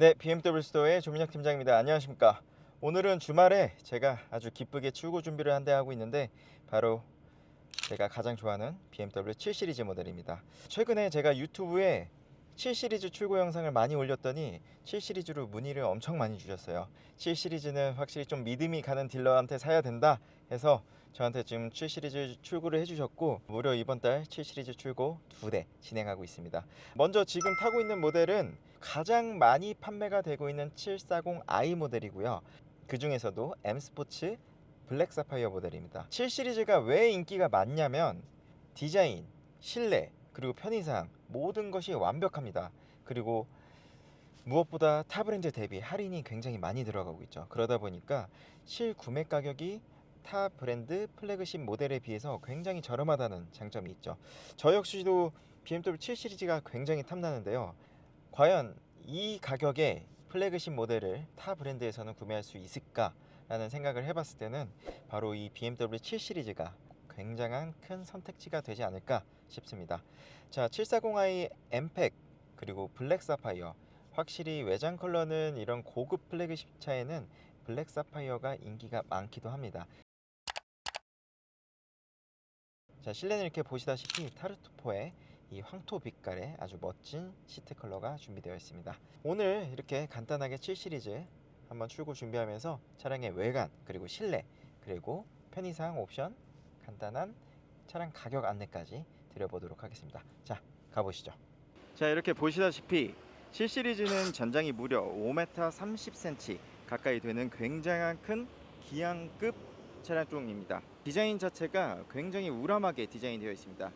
네, BMW 스토어의 조민혁 팀장입니다. 안녕하십니까? 오늘은 주말에 제가 아주 기쁘게 출고 준비를 한 대 하고 있는데 바로 제가 가장 좋아하는 BMW 7 시리즈 모델입니다. 최근에 제가 유튜브에 7 시리즈 출고 영상을 많이 올렸더니 7 시리즈로 문의를 엄청 많이 주셨어요. 7 시리즈는 확실히 좀 믿음이 가는 딜러한테 사야 된다 해서 저한테 지금 7 시리즈 출고를 해주셨고 무려 이번 달 7 시리즈 출고 두 대 진행하고 있습니다. 먼저 지금 타고 있는 모델은 가장 많이 판매가 되고 있는 740i 모델이고요. 그 중에서도 M 스포츠 블랙 사파이어 모델입니다. 7 시리즈가 왜 인기가 많냐면 디자인, 실내, 그리고 편의상 모든 것이 완벽합니다. 그리고 무엇보다 타 브랜드 대비 할인이 굉장히 많이 들어가고 있죠. 그러다 보니까 실구매 가격이 타 브랜드 플래그십 모델에 비해서 굉장히 저렴하다는 장점이 있죠. 저 역시도 BMW 7 시리즈가 굉장히 탐나는데요. 과연 이 가격에 플래그십 모델을 타 브랜드에서는 구매할 수 있을까라는 생각을 해봤을 때는 바로 이 BMW 7 시리즈가 굉장한 큰 선택지가 되지 않을까 싶습니다. 자, 740i 엠팩 그리고 블랙 사파이어 확실히 외장 컬러는 이런 고급 플래그십 차에는 블랙 사파이어가 인기가 많기도 합니다. 자, 실내는 이렇게 보시다시피 타르투포의 이 황토 빛깔의 아주 멋진 시트 컬러가 준비되어 있습니다. 오늘 이렇게 간단하게 7 시리즈 한번 출고 준비하면서 차량의 외관 그리고 실내 그리고 편의상 옵션 간단한 차량 가격 안내까지 드려보도록 하겠습니다. 자, 가보시죠. 자, 이렇게 보시다시피 7 시리즈는 전장이 무려 5m 30cm 가까이 되는 굉장한 큰 기항급 차량 종입니다. 디자인 자체가 굉장히 우람하게 디자인되어 있습니다.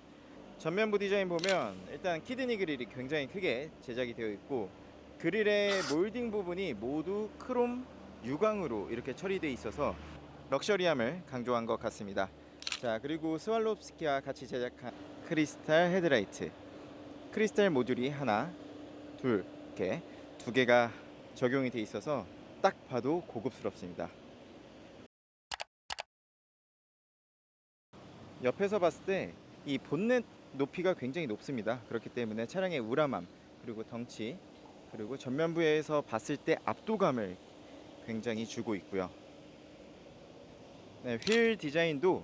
전면부 디자인 보면 일단 키드니 그릴이 굉장히 크게 제작이 되어 있고 그릴의 몰딩 부분이 모두 크롬 유광으로 이렇게 처리되어 있어서 럭셔리함을 강조한 것 같습니다. 자 그리고 스왈롭스키와 같이 제작한 크리스탈 헤드라이트 크리스탈 모듈이 하나 둘 이렇게 두 개가 적용이 돼 있어서 딱 봐도 고급스럽습니다. 옆에서 봤을 때 이 본넷 높이가 굉장히 높습니다. 그렇기 때문에 차량의 우람함 그리고 덩치 그리고 전면부에서 봤을 때 압도감을 굉장히 주고 있고요. 네, 휠 디자인도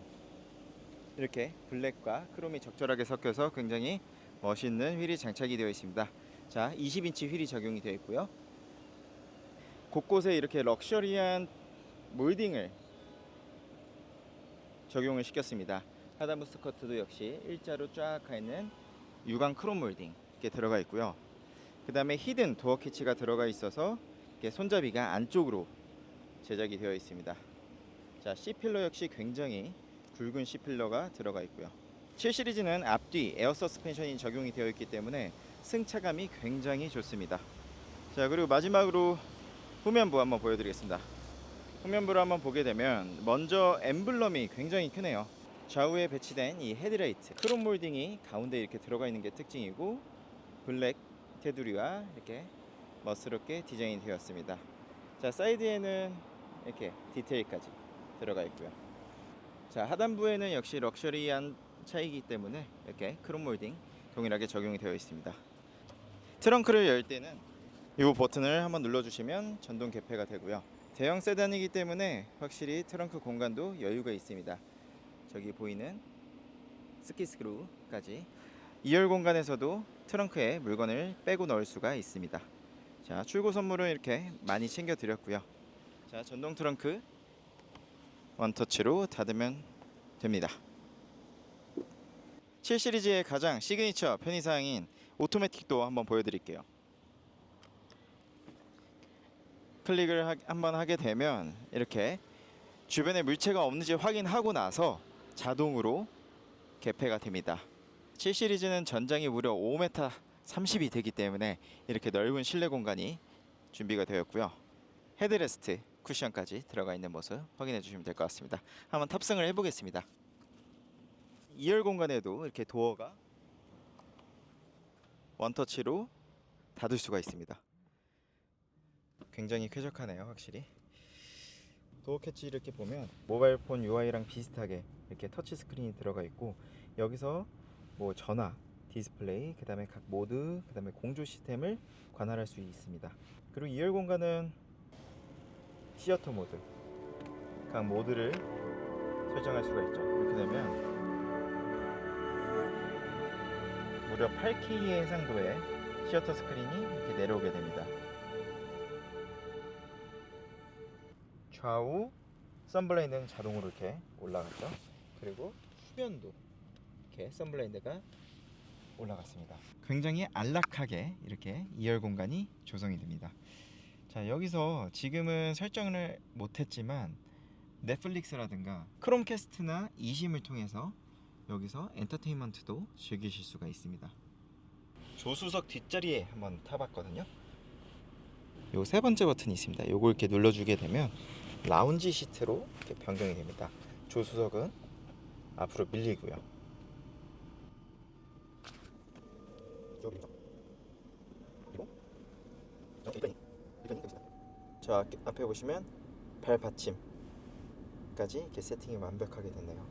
이렇게 블랙과 크롬이 적절하게 섞여서 굉장히 멋있는 휠이 장착이 되어 있습니다. 자, 20인치 휠이 적용이 되어 있고요. 곳곳에 이렇게 럭셔리한 몰딩을 적용을 시켰습니다. 하단부스 커트도 역시 일자로 쫙 가 있는 유광 크롬 몰딩 이렇게 들어가 있고요. 그 다음에 히든 도어 캐치가 들어가 있어서 이렇게 손잡이가 안쪽으로 제작이 되어 있습니다. 자, C 필러 역시 굉장히 굵은 C 필러가 들어가 있고요. 7 시리즈는 앞뒤 에어 서스펜션이 적용이 되어 있기 때문에 승차감이 굉장히 좋습니다. 자, 그리고 마지막으로 후면부 한번 보여드리겠습니다. 후면부를 한번 보게 되면 먼저 엠블럼이 굉장히 크네요. 좌우에 배치된 이 헤드라이트 크롬 몰딩이 가운데 이렇게 들어가 있는 게 특징이고 블랙 테두리와 이렇게 멋스럽게 디자인 되었습니다. 자 사이드에는 이렇게 디테일까지 들어가 있고요. 자 하단부에는 역시 럭셔리한 차이기 때문에 이렇게 크롬 몰딩 동일하게 적용이 되어 있습니다. 트렁크를 열 때는 이 버튼을 한번 눌러주시면 전동 개폐가 되고요. 대형 세단이기 때문에 확실히 트렁크 공간도 여유가 있습니다. 저기 보이는 스키 스크루까지 2열 공간에서도 트렁크에 물건을 빼고 넣을 수가 있습니다. 자, 출고 선물은 이렇게 많이 챙겨 드렸고요. 자, 전동 트렁크 원터치로 닫으면 됩니다. 7 시리즈의 가장 시그니처 편의사항인 오토매틱도 한번 보여드릴게요. 클릭을 하, 한번 하게 되면 이렇게 주변에 물체가 없는지 확인하고 나서 자동으로 개폐가 됩니다. 7 시리즈는 전장이 무려 5m 30이 되기 때문에 이렇게 넓은 실내 공간이 준비가 되었고요. 헤드레스트 쿠션까지 들어가 있는 모습 확인해 주시면 될 것 같습니다. 한번 탑승을 해보겠습니다. 2열 공간에도 이렇게 도어가 원터치로 닫을 수가 있습니다. 굉장히 쾌적하네요, 확실히. 도어 캐치 이렇게 보면 모바일 폰 UI랑 비슷하게 이렇게 터치 스크린이 들어가 있고 여기서 뭐 전화, 디스플레이, 그 다음에 각 모드, 그 다음에 공조 시스템을 관할할 수 있습니다. 그리고 2열 공간은 시어터 모드 각 모드를 설정할 수가 있죠. 이렇게 되면 무려 8K의 해상도의 시어터 스크린이 이렇게 내려오게 됩니다. 좌우 썬블레인드는 자동으로 이렇게 올라갔죠. 그리고 후면도 이렇게 썬블레인드가 올라갔습니다. 굉장히 안락하게 이렇게 2열 공간이 조성이 됩니다. 자 여기서 지금은 설정을 못했지만 넷플릭스라든가 크롬캐스트나 이심을 통해서 여기서 엔터테인먼트도 즐기실 수가 있습니다. 조수석 뒷자리에 한번 타봤거든요. 요 세 번째 버튼이 있습니다. 요걸 이렇게 눌러주게 되면 라운지 시트로 이렇게 변경이 됩니다. 조수석은 앞으로 밀리고요. 여기죠. 그리고 저 일변이 여기서. 저 앞- 앞에 보시면 발 받침까지 이렇게 세팅이 완벽하게 됐네요.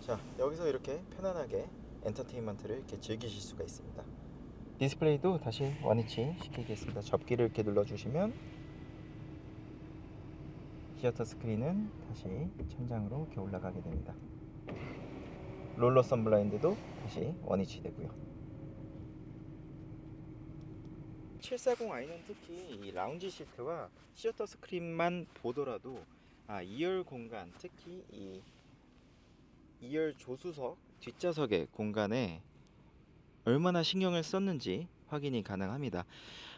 자 여기서 이렇게 편안하게 엔터테인먼트를 이렇게 즐기실 수가 있습니다. 디스플레이도 다시 원위치 시키겠습니다. 접기를 이렇게 눌러주시면 시어터 스크린은 다시 천장으로 이렇게 올라가게 됩니다. 롤러 선블라인드도 다시 원위치 되고요. 740i는 특히 이 라운지 시트와 시어터 스크린만 보더라도 아 2열 공간 특히 이 2열 조수석 뒷좌석의 공간에 얼마나 신경을 썼는지 확인이 가능합니다.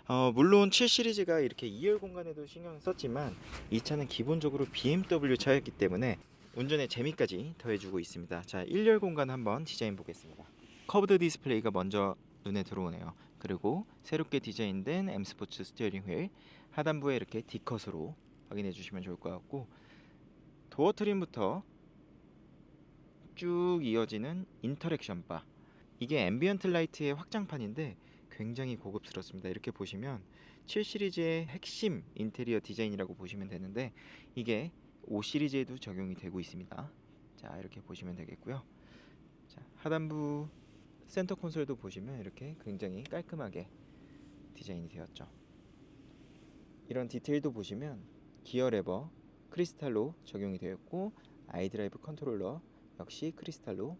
어, 물론 7 시리즈가 이렇게 2열 공간에도 신경을 썼지만 이 차는 기본적으로 BMW 차였기 때문에 운전의 재미까지 더해주고 있습니다. 자, 1열 공간 한번 디자인 보겠습니다. 커브드 디스플레이가 먼저 눈에 들어오네요. 그리고 새롭게 디자인된 M 스포츠 스티어링 휠 하단부에 이렇게 D컷으로 확인해 주시면 좋을 것 같고 도어 트림부터 쭉 이어지는 인터랙션 바 이게 앰비언트 라이트의 확장판인데 굉장히 고급스럽습니다. 이렇게 보시면 7 시리즈의 핵심 인테리어 디자인이라고 보시면 되는데 이게 5 시리즈에도 적용이 되고 있습니다. 자 이렇게 보시면 되겠고요. 자 하단부 센터 콘솔도 보시면 이렇게 굉장히 깔끔하게 디자인이 되었죠. 이런 디테일도 보시면 기어 레버 크리스탈로 적용이 되었고 아이드라이브 컨트롤러 역시 크리스탈로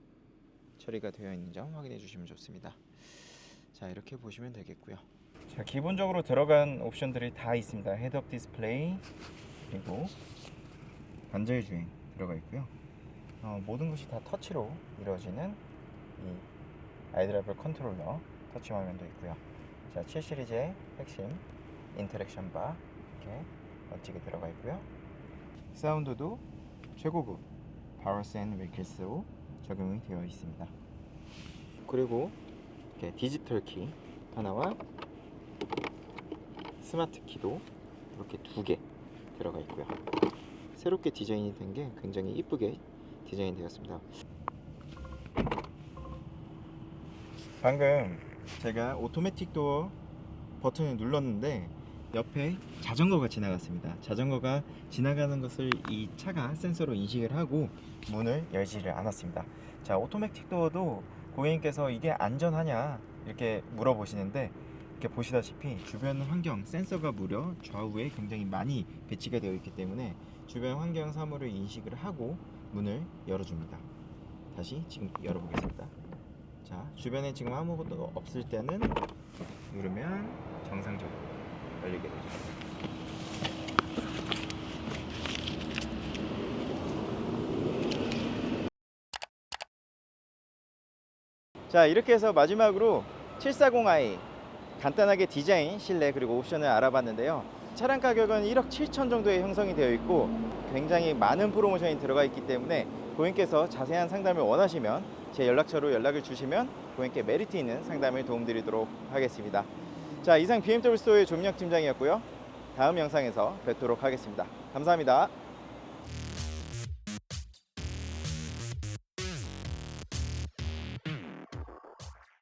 처리가 되어 있는 점 확인해 주시면 좋습니다. 자 이렇게 보시면 되겠고요. 자 기본적으로 들어간 옵션들이 다 있습니다. 헤드업 디스플레이 그리고 관절 주행 들어가 있고요. 어, 모든 것이 다 터치로 이루어지는 이 아이드라이브 컨트롤러 터치 화면도 있고요. 자, 7 시리즈의 핵심 인터랙션 바 이렇게 멋지게 들어가 있고요. 사운드도 최고급 파워스 앤 웨이클스로 적용이 되어 있습니다. 그리고 이렇게 디지털 키 하나와 스마트 키도 이렇게 두 개 들어가 있고요. 새롭게 디자인이 된 게 굉장히 이쁘게 디자인 되었습니다. 방금 제가 오토매틱 도어 버튼을 눌렀는데 옆에 자전거가 지나갔습니다. 자전거가 지나가는 것을 이 차가 센서로 인식을 하고 문을 열지를 않았습니다. 자, 오토매틱 도어도 고객님께서 이게 안전하냐 이렇게 물어보시는데 이렇게 보시다시피 주변 환경 센서가 무려 좌우에 굉장히 많이 배치가 되어 있기 때문에 주변 환경 사물을 인식을 하고 문을 열어줍니다. 다시 지금 열어보겠습니다. 자, 주변에 지금 아무것도 없을 때는 누르면 정상적으로 열리게 되죠. 자, 이렇게 해서 마지막으로 740i 간단하게 디자인, 실내 그리고 옵션을 알아봤는데요. 차량 가격은 1억 7천 정도에 형성이 되어 있고 굉장히 많은 프로모션이 들어가 있기 때문에 고객님께서 자세한 상담을 원하시면 제 연락처로 연락을 주시면 고객님께 메리트 있는 상담을 도움드리도록 하겠습니다. 자, 이상 BMW 스토어의 조민혁 팀장이었고요. 다음 영상에서 뵙도록 하겠습니다. 감사합니다.